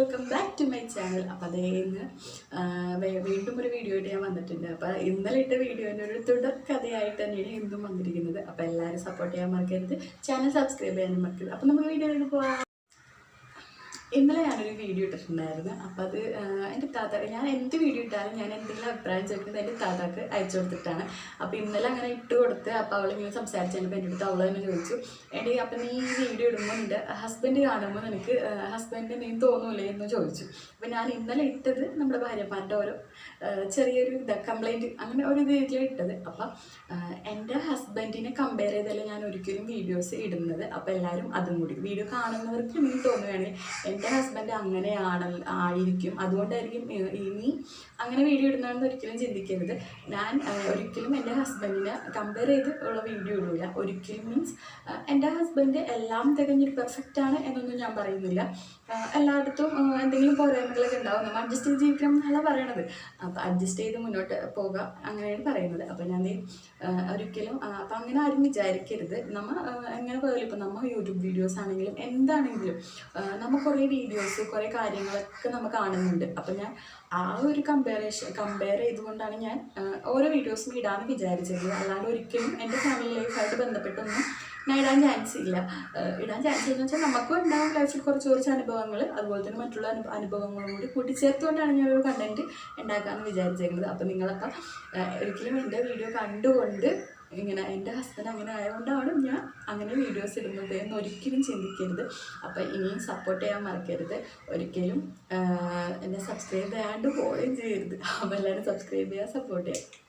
Welcome back to my channel അപ്പോൾ അതേ ഇന്ന് വീണ്ടും ഒരു വീഡിയോ ആയിട്ട് ഞാൻ വന്നിട്ടുണ്ട്. അപ്പോൾ ഇന്നലെ ഇട്ട വീഡിയോന്റെ ഒരു തുടർ കഥയായിട്ട് തന്നെയാണ് ഇന്നും വന്നിരിക്കുന്നത്. അപ്പോൾ എല്ലാവരും സപ്പോർട്ട് ചെയ്യാൻ മറക്കരുത്. ചാനൽ സബ്സ്ക്രൈബ് ചെയ്യാനും മറക്കരുത്. അപ്പോൾ നമുക്ക് വീഡിയോയിലേക്ക് പോവാം. ഇന്നലെ ഞാനൊരു വീഡിയോ ഇട്ടിട്ടുണ്ടായിരുന്നു. അപ്പോൾ അത് എന്റെ താത്ത ഞാൻ എന്ത് വീഡിയോ ഇട്ടാലും ഞാൻ എന്തെങ്കിലും അഭിപ്രായം ചോദിക്കുന്നത് എന്റെ താത്താക്ക് അയച്ചു കൊടുത്തിട്ടാണ്. അപ്പോൾ ഇന്നലെ അങ്ങനെ ഇട്ട് കൊടുത്ത് അപ്പോൾ അവളിങ്ങനെ സംസാരിച്ചു കഴിഞ്ഞപ്പോൾ എന്റെ അടുത്ത് അവൾ തന്നെ ചോദിച്ചു എടി അപ്പം നീ ഈ വീഡിയോ ഇടുമ്പോൾ നിന്റെ ഹസ്ബൻഡ് കാണുമ്പോൾ നിനക്ക് ഹസ്ബൻഡ് നീ തോന്നൂലേ? എന്ന് ചോദിച്ചു. അപ്പോൾ ഞാൻ ഇന്നലെ ഇട്ടത് നമ്മുടെ ഭാര്യമാരുടെ ഓരോ ചെറിയൊരു ഇത് കംപ്ലൈന്റ് അങ്ങനെ ഒരു രീതിയിലാണ് ഇട്ടത്. അപ്പം എന്റെ ഹസ്ബൻഡിനെ കമ്പയർ ചെയ്തല്ല ഞാൻ ഒരിക്കലും വീഡിയോസ് ഇടുന്നത്. അപ്പോൾ എല്ലാവരും അതും കൂടി വീഡിയോ കാണുന്നവർക്ക് നീ തോന്നുകയാണെങ്കിൽ എന്റെ ഹസ്ബൻഡ് അങ്ങനെയാണ് ആയിരിക്കും. അതുകൊണ്ടായിരിക്കും ഇനി അങ്ങനെ വീഡിയോ ഇടുന്നതെന്ന് ഒരിക്കലും ചിന്തിക്കരുത്. ഞാൻ ഒരിക്കലും എന്റെ ഹസ്ബൻഡിനെ കമ്പയർ ചെയ്ത് ഉള്ള വീഡിയോ ഇടില്ല ഒരിക്കലും മീൻസ് എന്റെ ഹസ്ബൻഡ് എല്ലാം തികഞ്ഞൊരു പെർഫെക്റ്റ് ആണ് എന്നൊന്നും ഞാൻ പറയുന്നില്ല. എല്ലായിടത്തും എന്തെങ്കിലും പോരായ്മകളൊക്കെ ഉണ്ടാവും. നമ്മൾ അഡ്ജസ്റ്റ് ചെയ്ത് ജീവിക്കണം എന്നല്ല പറയണത്. അപ്പോൾ അഡ്ജസ്റ്റ് ചെയ്ത് മുന്നോട്ട് പോകുക അങ്ങനെയാണ് പറയുന്നത്. അപ്പോൾ ഞാൻ ഒരിക്കലും അപ്പം അങ്ങനെ ആരും വിചാരിക്കരുത്. നമ്മൾ എങ്ങനെ പോയാലും ഇപ്പം നമ്മൾ യൂട്യൂബ് വീഡിയോസ് ആണെങ്കിലും എന്താണെങ്കിലും നമ്മൾ കുറേ വീഡിയോസ് കുറേ കാര്യങ്ങളൊക്കെ നമ്മൾ കാണുന്നുണ്ട്. അപ്പം ഞാൻ ആ ഒരു കമ്പയറേഷൻ കമ്പയർ ചെയ്തുകൊണ്ടാണ് ഞാൻ ഓരോ വീഡിയോസും ഇടാമെന്ന് വിചാരിച്ചത്. അല്ലാണ്ട് ഒരിക്കലും എന്റെ ഫാമിലി ലൈഫായിട്ട് ബന്ധപ്പെട്ടൊന്നും ഞാൻ ഇടാൻ ചാൻസ് ഇല്ല. ഇടാൻ ചാൻസ് ഇല്ലെന്ന് വെച്ചാൽ നമുക്കും ഉണ്ടാവും ലൈഫിൽ കുറച്ച് കുറച്ച് അനുഭവങ്ങൾ അതുപോലെ തന്നെ മറ്റുള്ള അനുഭ അനുഭവങ്ങളും കൂടി കൂട്ടിച്ചേർത്തുകൊണ്ടാണ് ഞാൻ ഒരു കണ്ടന്റ് ഉണ്ടാക്കാമെന്ന് വിചാരിച്ചേക്കുന്നത്. അപ്പോൾ നിങ്ങളൊക്കെ ആ, ഒരിക്കലും എന്റെ വീഡിയോ കണ്ടുകൊണ്ട് ഇങ്ങനെ എന്റെ ഹസ്ബൻഡ് അങ്ങനെ ആയതുകൊണ്ടാണ് ഞാൻ അങ്ങനെ വീഡിയോസ് ഇടുന്നത് എന്ന് ഒരിക്കലും ചിന്തിക്കരുത്. അപ്പോൾ ഇനിയും സപ്പോർട്ട് ചെയ്യാൻ മറക്കരുത്. ഒരിക്കലും എന്നെ സബ്സ്ക്രൈബ് ചെയ്യാണ്ട് പോവുകയും ചെയ്യരുത്. അപ്പോൾ എല്ലാവരും സബ്സ്ക്രൈബ് ചെയ്യുക സപ്പോർട്ട് ചെയ്യുക